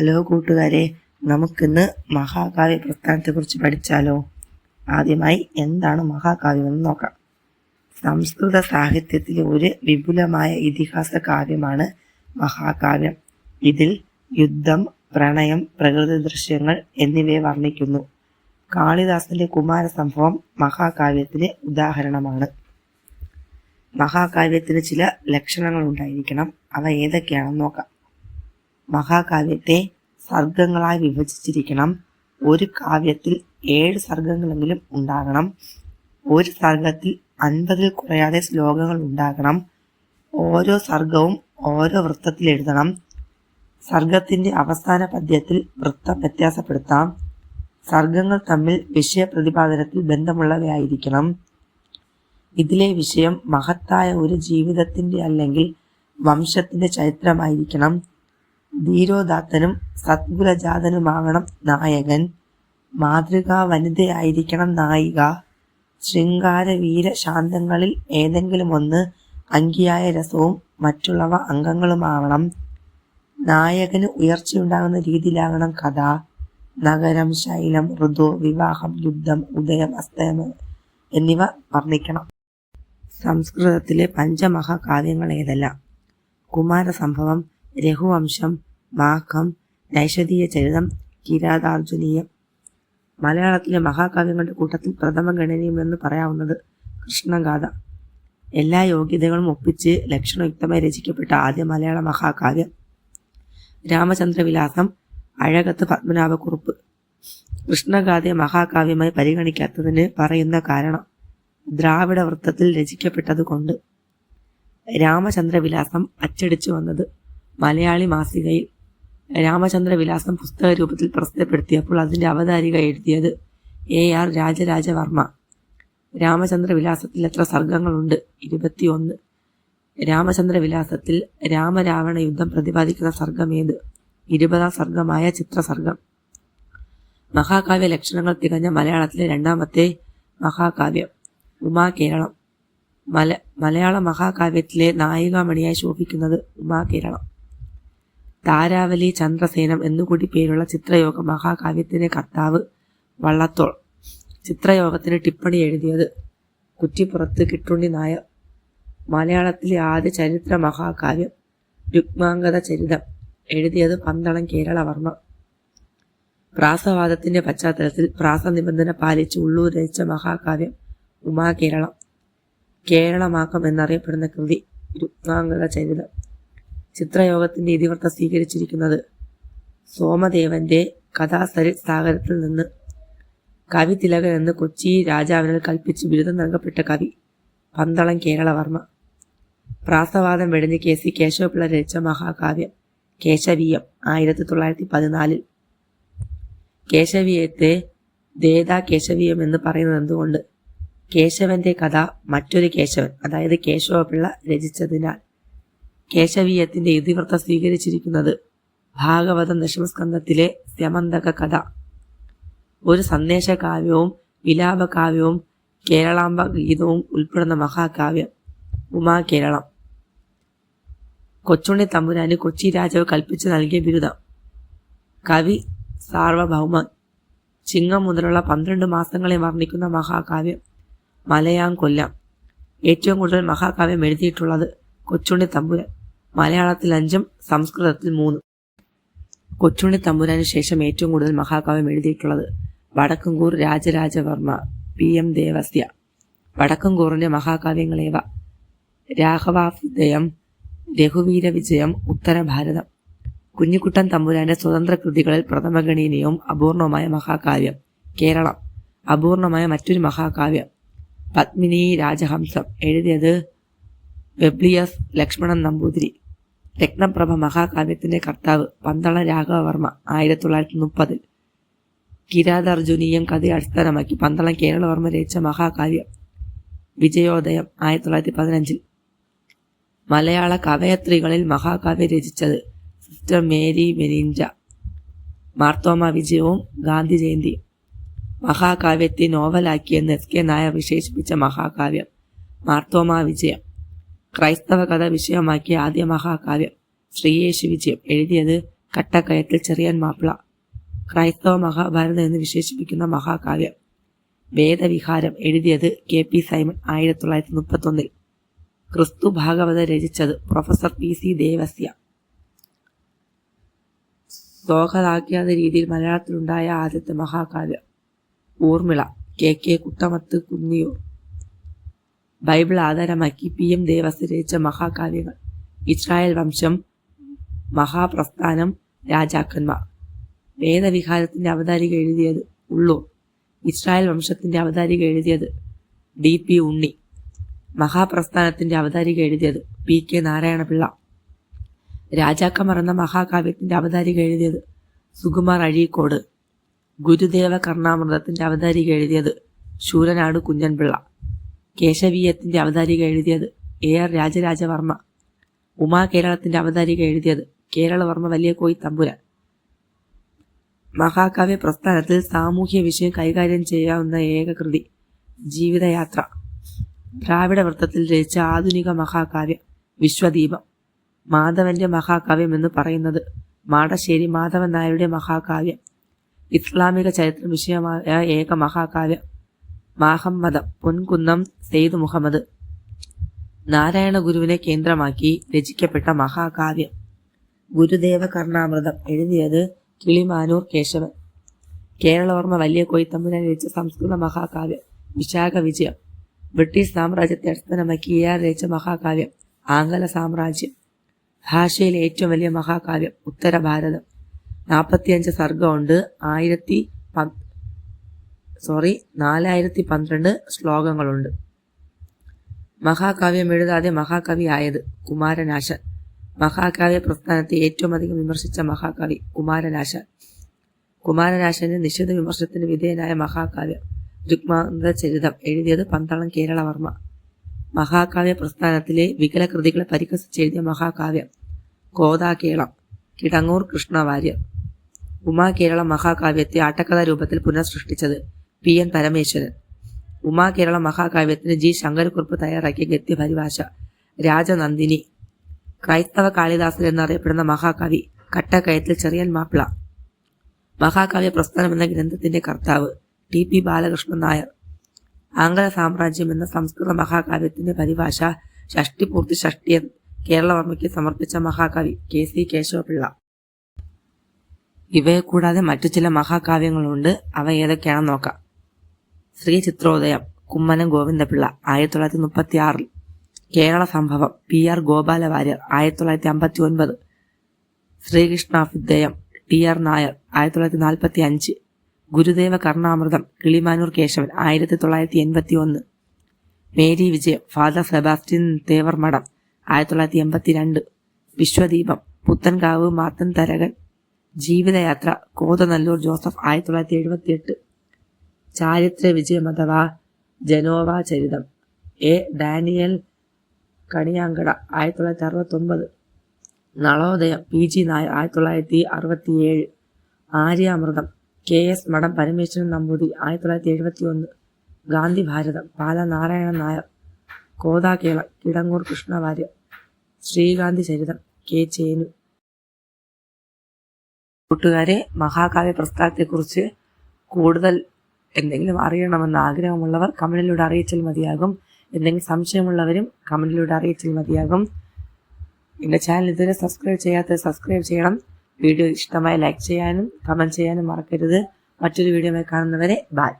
Hello കൂട്ടുകാരെ നമുക്കിന്ന് മഹാകാവ്യ പ്രസ്ഥാനത്തെക്കുറിച്ച് പഠിച്ചാലോ? ആദ്യമായി എന്താണ് മഹാകാവ്യമെന്ന് നോക്കാം. സംസ്കൃത സാഹിത്യത്തിലെ ഒരു വിപുലമായ ഇതിഹാസ കാവ്യമാണ് മഹാകാവ്യം. ഇതിൽ യുദ്ധം പ്രണയം പ്രകൃതി ദൃശ്യങ്ങൾ എന്നിവയെ വർണിക്കുന്നു. കാളിദാസന്റെ കുമാര സംഭവം മഹാകാവ്യത്തിന് ഉദാഹരണമാണ്. മഹാകാവ്യത്തിന് ചില ലക്ഷണങ്ങൾ ഉണ്ടായിരിക്കണം. അവ ഏതൊക്കെയാണെന്ന് നോക്കാം. മഹാകാവ്യത്തെ സർഗങ്ങളായി വിഭജിച്ചിരിക്കണം. ഒരു കാവ്യത്തിൽ ഏഴ് സർഗങ്ങളെങ്കിലും ഉണ്ടാകണം. ഒരു സർഗത്തിൽ അൻപതിൽ കുറയാതെ ശ്ലോകങ്ങൾ ഉണ്ടാകണം. ഓരോ സർഗവും ഓരോ വൃത്തത്തിൽ എഴുതണം. സർഗത്തിന്റെ അവസാന പദ്യത്തിൽ വൃത്തം വ്യത്യാസപ്പെടുത്താം. സർഗങ്ങൾ തമ്മിൽ വിഷയ വിഷയപ്രതിപാദനത്തിൽ ബന്ധമുള്ളവയായിരിക്കണം. ഇതിലെ വിഷയം മഹത്തായ ഒരു ജീവിതത്തിന്റെ അല്ലെങ്കിൽ വംശത്തിന്റെ ചരിത്രമായിരിക്കണം. ധീരോദാത്തനും സദ്ഗുലജാതനുമാകണം നായകൻ. മാതൃകാ വനിതയായിരിക്കണം നായിക. ശൃംഗാര വീര ശാന്തങ്ങളിൽ ഏതെങ്കിലും ഒന്ന് അങ്കിയായ രസവും മറ്റുള്ളവ അംഗങ്ങളുമാവണം. നായകന് ഉയർച്ചയുണ്ടാകുന്ന രീതിയിലാകണം കഥ. നഗരം ശൈലം ഋതു വിവാഹം യുദ്ധം ഉദയം അസ്തയം എന്നിവ വർണിക്കണം. സംസ്കൃതത്തിലെ പഞ്ചമഹാകാവ്യങ്ങൾ ഏതെല്ലാം? കുമാരസംഭവം രഘുവംശം മാഘം നൈഷധീയ ചരിതം കിരാതാർജുനീയം മലയാളത്തിലെ മഹാകാവ്യങ്ങളുടെ കൂട്ടത്തിൽ പ്രഥമ ഗണനീയമെന്ന് പറയാവുന്നത് കൃഷ്ണഗാഥ. എല്ലാ യോഗ്യതകളും ഒപ്പിച്ച് ലക്ഷണയുക്തമായി രചിക്കപ്പെട്ട ആദ്യ മലയാള മഹാകാവ്യം. രാമചന്ദ്രവിലാസം അഴകത്ത് പത്മനാഭക്കുറുപ്പ്. കൃഷ്ണഗാഥയെ മഹാകാവ്യമായി പരിഗണിക്കാത്തതിന് പറയുന്ന കാരണം ദ്രാവിഡ വൃത്തത്തിൽ രചിക്കപ്പെട്ടതുകൊണ്ട്. രാമചന്ദ്രവിലാസം അച്ചടിച്ചു വന്നത് മലയാളി മാസികയിൽ രാമചന്ദ്രവിലാസം പുസ്തക രൂപത്തിൽ പ്രസിദ്ധപ്പെടുത്തിയപ്പോൾ അതിന്റെ അവതാരിക എഴുതിയത് എ ആർ രാജരാജവർമ്മ. രാമചന്ദ്രവിലാസത്തിൽ എത്ര സർഗങ്ങളുണ്ട് ഇരുപത്തിയൊന്ന്. രാമചന്ദ്രവിലാസത്തിൽ രാമരാവണ യുദ്ധം പ്രതിപാദിക്കുന്ന സർഗം ഏത്? ഇരുപതാം സർഗമായ ചിത്രസർഗം മഹാകാവ്യ ലക്ഷണങ്ങൾ തികഞ്ഞ മലയാളത്തിലെ രണ്ടാമത്തെ മഹാകാവ്യം. ഉമാ കേരളം. മല മലയാള മഹാകാവ്യത്തിലെ നായികാമണിയായി ശോഭിക്കുന്നത് ഉമാ താരാവലി ചന്ദ്രസേനം എന്നുകൂടി പേരുള്ള ചിത്രയോഗ മഹാകാവ്യത്തിന്റെ കർത്താവ് വള്ളത്തോൾ ചിത്രയോഗത്തിന് ടിപ്പണി എഴുതിയത് കുറ്റിപ്പുറത്ത് കിട്ടുണ്ണി നായർ. മലയാളത്തിലെ ആദ്യ ചരിത്ര മഹാകാവ്യം രുക്മാംഗത ചരിതം. എഴുതിയത് പന്തളം കേരളവർമ്മ. പ്രാസവാദത്തിന്റെ പശ്ചാത്തലത്തിൽ പ്രാസ നിബന്ധന പാലിച്ച് ഉള്ളൂർ രചിച്ച മഹാകാവ്യം ഉമാകേരളം. കേരളമാക്കം എന്നറിയപ്പെടുന്ന കൃതി രുക്മാംഗത ചരിതം. ചിത്രയോഗത്തിന്റെ ഇതിവൃത്തം സ്വീകരിച്ചിരിക്കുന്നത് സോമദേവന്റെ കഥാസരി സാഗരത്തിൽ നിന്ന്. കവി തിലകൻ എന്ന് കൊച്ചി രാജാവിനാൽ കൽപ്പിച്ച് ബിരുദം നൽകപ്പെട്ട കവി പന്തളം കേരളവർമ്മ. പ്രാസവാദം വെടിഞ്ഞ് കെ സി കേശവപിള്ള രചിച്ച മഹാകാവ്യം കേശവീയം ആയിരത്തി തൊള്ളായിരത്തി പതിനാലിൽ കേശവീയത്തെ ദേദാ കേശവീയം എന്ന് പറയുന്നത് എന്തുകൊണ്ട്? കേശവന്റെ കഥ മറ്റൊരു കേശവൻ അതായത് കേശവപിള്ള രചിച്ചതിനാൽ. കേശവീയത്തിന്റെ ഇതിവൃത്തം സ്വീകരിച്ചിരിക്കുന്നത് ഭാഗവത ദശമസ്കന്ധത്തിലെ സ്യമന്തക കഥ ഒരു സന്ദേശകാവ്യവും വിലാപകാവ്യവും കേരളാംബ ഗീതവും ഉൾപ്പെടുന്ന മഹാകാവ്യം ഉമാ കേരളം. കൊച്ചുണ്ണി തമ്പുരാന് കൊച്ചി രാജാവ് കൽപ്പിച്ചു നൽകിയ ബിരുദം. കവി സാർവഭൗമൻ. ചിങ്ങം മുതലുള്ള പന്ത്രണ്ട് മാസങ്ങളെ വർണിക്കുന്ന മഹാകാവ്യം മലയാം കൊല്ലം. ഏറ്റവും കൂടുതൽ മഹാകാവ്യം എഴുതിയിട്ടുള്ളത് കൊച്ചുണ്ണി തമ്പുരാൻ. മലയാളത്തിൽ അഞ്ചും സംസ്കൃതത്തിൽ മൂന്നും. കൊച്ചുണ്ണി തമ്പുരാന് ശേഷം ഏറ്റവും കൂടുതൽ മഹാകാവ്യം എഴുതിയിട്ടുള്ളത് വടക്കങ്കൂർ രാജരാജവർമ്മ പി എം ദേവസ്യ. വടക്കുംകൂറിന്റെ മഹാകാവ്യങ്ങളേവ രാഘവാഭ്യുദയം രഘുവീര വിജയം ഉത്തരഭാരതം കുഞ്ഞിക്കുട്ടൻ തമ്പുരാന്റെ സ്വതന്ത്ര കൃതികളിൽ പ്രഥമഗണീനിയവും അപൂർണവുമായ മഹാകാവ്യം കേരളം. അപൂർണമായ മറ്റൊരു മഹാകാവ്യം പത്മിനി രാജഹംസം. എഴുതിയത് വെബ്ലിയസ് ലക്ഷ്മണൻ നമ്പൂതിരി രത്നപ്രഭ മഹാകാവ്യത്തിന്റെ കർത്താവ് പന്തള രാഘവവർമ്മ ആയിരത്തി തൊള്ളായിരത്തി മുപ്പതിൽ കിരാതാർജുനീയം കഥയെ അടിസ്ഥാനമാക്കി പന്തളം കേരളവർമ്മ രചിച്ച മഹാകാവ്യം വിജയോദയം ആയിരത്തി തൊള്ളായിരത്തി പതിനഞ്ചിൽ മലയാള കവയത്രികളിൽ മഹാകാവ്യം രചിച്ചത് സിസ്റ്റർ മേരി മെനിഞ്ച മാർത്തോമ വിജയവും ഗാന്ധി ജയന്തിയും. മഹാകാവ്യത്തെ നോവലാക്കിയെന്ന് എസ് കെ നായർ വിശേഷിപ്പിച്ച മഹാകാവ്യം മാർത്തോമ വിജയം. ക്രൈസ്തവ കഥ വിഷയമാക്കിയ ആദ്യ മഹാകാവ്യം ശ്രീയേശു വിജയം. എഴുതിയത് കട്ടക്കയത്തിൽ ചെറിയൻ മാപ്പിള. ക്രൈസ്തവ മഹാഭാരതം എന്ന് വിശേഷിപ്പിക്കുന്ന മഹാകാവ്യം. വേദവിഹാരം എഴുതിയത് കെ പി സൈമൺ ആയിരത്തി തൊള്ളായിരത്തി മുപ്പത്തൊന്നിൽ ക്രിസ്തു ഭാഗവത രചിച്ചത് പ്രൊഫസർ പി സി ദേവസ്യ. സ്വാഗതാഖ്യാത രീതിയിൽ മലയാളത്തിലുണ്ടായ ആദ്യത്തെ മഹാകാവ്യം. Urmila K K Kuttamath Kunniyoor. Bible ആധാരമാക്കി പി എം ദേവസ് രചിച്ച മഹാകാവ്യങ്ങൾ. ഇസ്രായേൽ വംശം മഹാപ്രസ്ഥാനം രാജാക്കന്മാർ. വേദവിഹാരത്തിന്റെ അവതാരിക എഴുതിയത് ഉള്ളൂർ. ഇസ്രായേൽ വംശത്തിന്റെ അവതാരിക എഴുതിയത് ഡി പി ഉണ്ണി. മഹാപ്രസ്ഥാനത്തിന്റെ അവതാരിക എഴുതിയത് പി കെ നാരായണപിള്ള. രാജാക്കന്മാർ എന്ന മഹാകാവ്യത്തിന്റെ അവതാരിക എഴുതിയത് സുകുമാർ അഴീക്കോട്. ഗുരുദേവ കർണാമൃതത്തിന്റെ അവതാരിക എഴുതിയത് ശൂരനാട് കുഞ്ഞൻപിള്ള. കേശവീയത്തിന്റെ അവതാരിക എഴുതിയത് എ ആർ രാജരാജവർമ്മ. ഉമാ കേരളത്തിന്റെ അവതാരിക എഴുതിയത് കേരളവർമ്മ വലിയ കോയി തമ്പുരാൻ. മഹാകാവ്യ പ്രസ്ഥാനത്തിൽ സാമൂഹ്യ വിഷയം കൈകാര്യം ചെയ്യാവുന്ന ഏക കൃതി ജീവിതയാത്ര. ദ്രാവിഡ വൃത്തത്തിൽ രചിച്ച ആധുനിക മഹാകാവ്യം വിശ്വദീപം. മാധവന്റെ മഹാകാവ്യം എന്ന് പറയുന്നത് മാടശ്ശേരി മാധവൻ നായരുടെ മഹാകാവ്യം. ഇസ്ലാമിക ചരിത്ര വിഷയമായ ഏക മഹാകാവ്യം. മാഹമ്മദം പൊൻകുന്നം സെയ്ദ് മുഹമ്മദ് നാരായണ ഗുരുവിനെ കേന്ദ്രമാക്കി രചിക്കപ്പെട്ട മഹാകാവ്യം. ഗുരുദേവ കർണാമൃതം എഴുതിയത് കിളിമാനൂർ കേശവൻ. കേരളവർമ്മ വലിയ കൊയ്ത്തമ്പുരാൻ രചിച്ച സംസ്കൃത മഹാകാവ്യം വിശാഖ വിജയം. ബ്രിട്ടീഷ് സാമ്രാജ്യത്തെ അടിസ്ഥാനമാക്കി ഇയാൾ രചിച്ച മഹാകാവ്യം ആംഗല സാമ്രാജ്യം. ഭാഷയിലെ ഏറ്റവും വലിയ മഹാകാവ്യം ഉത്തരഭാരതം. നാൽപ്പത്തിയഞ്ച് സർഗമുണ്ട് ആയിരത്തി സോറി നാലായിരത്തി പന്ത്രണ്ട് ശ്ലോകങ്ങളുണ്ട്. മഹാകാവ്യം എഴുതാതെ മഹാകവി ആയത് കുമാരനാശൻ. മഹാകാവ്യ പ്രസ്ഥാനത്തെ ഏറ്റവും അധികം വിമർശിച്ച മഹാകവി കുമാരനാശൻ. കുമാരനാശന്റെ നിശ്ചിത വിമർശത്തിന് വിധേയനായ മഹാകാവ്യം രുക്മാന്ത ചരിതം എഴുതിയത് പന്തളം കേരളവർമ്മ. മഹാകാവ്യ പ്രസ്ഥാനത്തിലെ വികലകൃതികളെ പരിഹസിച്ചെഴുതിയ മഹാകാവ്യം കോതാകേളം കിടങ്ങൂർ കൃഷ്ണവാര്യർ. ഉമാകേരള മഹാകാവ്യത്തെ ആട്ടക്കഥാ രൂപത്തിൽ പുനഃസൃഷ്ടിച്ചത് പി എൻ പരമേശ്വരൻ. ഉമാ കേരള മഹാകാവ്യത്തിന് ജി. ശങ്കരക്കുറുപ്പ് തയ്യാറാക്കിയ ഗദ്യപരിഭാഷ രാജനന്ദിനി. ക്രൈസ്തവ കാളിദാസൻ എന്നറിയപ്പെടുന്ന മഹാകവി കട്ടക്കയത്തിൽ ചെറിയൻ മാപ്പിള. മഹാകാവ്യ പ്രസ്ഥാനം എന്ന ഗ്രന്ഥത്തിന്റെ കർത്താവ് ടി. പി. ബാലകൃഷ്ണൻ നായർ. ആംഗല സാമ്രാജ്യം എന്ന സംസ്കൃത മഹാകാവ്യത്തിന്റെ പരിഭാഷ ഷഷ്ടിപൂർത്തി ഷഷ്ടിയൻ കേരളവർമ്മയ്ക്ക് സമർപ്പിച്ച മഹാകവി കെ. സി. കേശവപിള്ള. ഇവയെ കൂടാതെ മറ്റു ചില മഹാകാവ്യങ്ങളുണ്ട്. അവ ഏതൊക്കെയാണെന്ന് നോക്കാം. ശ്രീ ചിത്രോദയം കുമ്മനം ഗോവിന്ദപിള്ള ആയിരത്തി തൊള്ളായിരത്തി മുപ്പത്തി ആറിൽ കേരള സംഭവം പി ആർ ഗോപാല വാര്യർ ആയിരത്തി തൊള്ളായിരത്തി അമ്പത്തി ഒൻപത് ശ്രീകൃഷ്ണാഭ്യുദയം ടി ആർ നായർ ആയിരത്തി തൊള്ളായിരത്തി നാൽപ്പത്തി അഞ്ച് ഗുരുദേവ കർണാമൃതം കിളിമാനൂർ കേശവൻ ആയിരത്തി തൊള്ളായിരത്തി എൺപത്തി ഒന്ന് മേരി വിജയം ഫാദർ സെബാസ്റ്റ്യൻ തേവർ മഠം ആയിരത്തി തൊള്ളായിരത്തി എൺപത്തി രണ്ട് വിശ്വദീപം പുത്തൻകാവ് മാത്തൻ തരകൻ. ജീവിതയാത്ര കോതനല്ലൂർ ജോസഫ് ആയിരത്തി തൊള്ളായിരത്തി എഴുപത്തി എട്ട് ചാരിത്ര വിജയം അഥവാ ജനോവ ചരിതം. എ. ഡാനിയൽ കണിയാങ്കട ആയിരത്തി തൊള്ളായിരത്തി അറുപത്തൊമ്പത്. നളോദയം പി. ജി. നായർ ആയിരത്തി തൊള്ളായിരത്തി അറുപത്തിയേഴ്. ആര്യാമൃതം കെ. എസ്. മഠം പരമേശ്വരൻ നമ്പൂതിരി ആയിരത്തി തൊള്ളായിരത്തി എഴുപത്തി ഒന്ന് ഗാന്ധി ഭാരതം പാല നാരായണൻ നായർ കോതാകേള കിടങ്ങൂർ കൃഷ്ണവാര്യർ. ശ്രീകാന്തി ചരിതം കെ. ചേനു. കൂട്ടുകാരെ മഹാകാവ്യ പ്രസ്ഥാനത്തെക്കുറിച്ച് കൂടുതൽ എന്തെങ്കിലും അറിയണമെന്ന് ആഗ്രഹമുള്ളവർ കമന്റിലൂടെ അറിയിച്ചാൽ മതിയാകും. എന്തെങ്കിലും സംശയമുള്ളവരും കമന്റിലൂടെ അറിയിച്ചാൽ മതിയാകും. എന്റെ ചാനൽ ഇതുവരെ സബ്സ്ക്രൈബ് ചെയ്യാത്തത് സബ്സ്ക്രൈബ് ചെയ്യണം. വീഡിയോ ഇഷ്ടമായി ലൈക്ക് ചെയ്യാനും കമന്റ് ചെയ്യാനും മറക്കരുത്. മറ്റൊരു വീഡിയോ കാണുന്നവരെ ബൈ.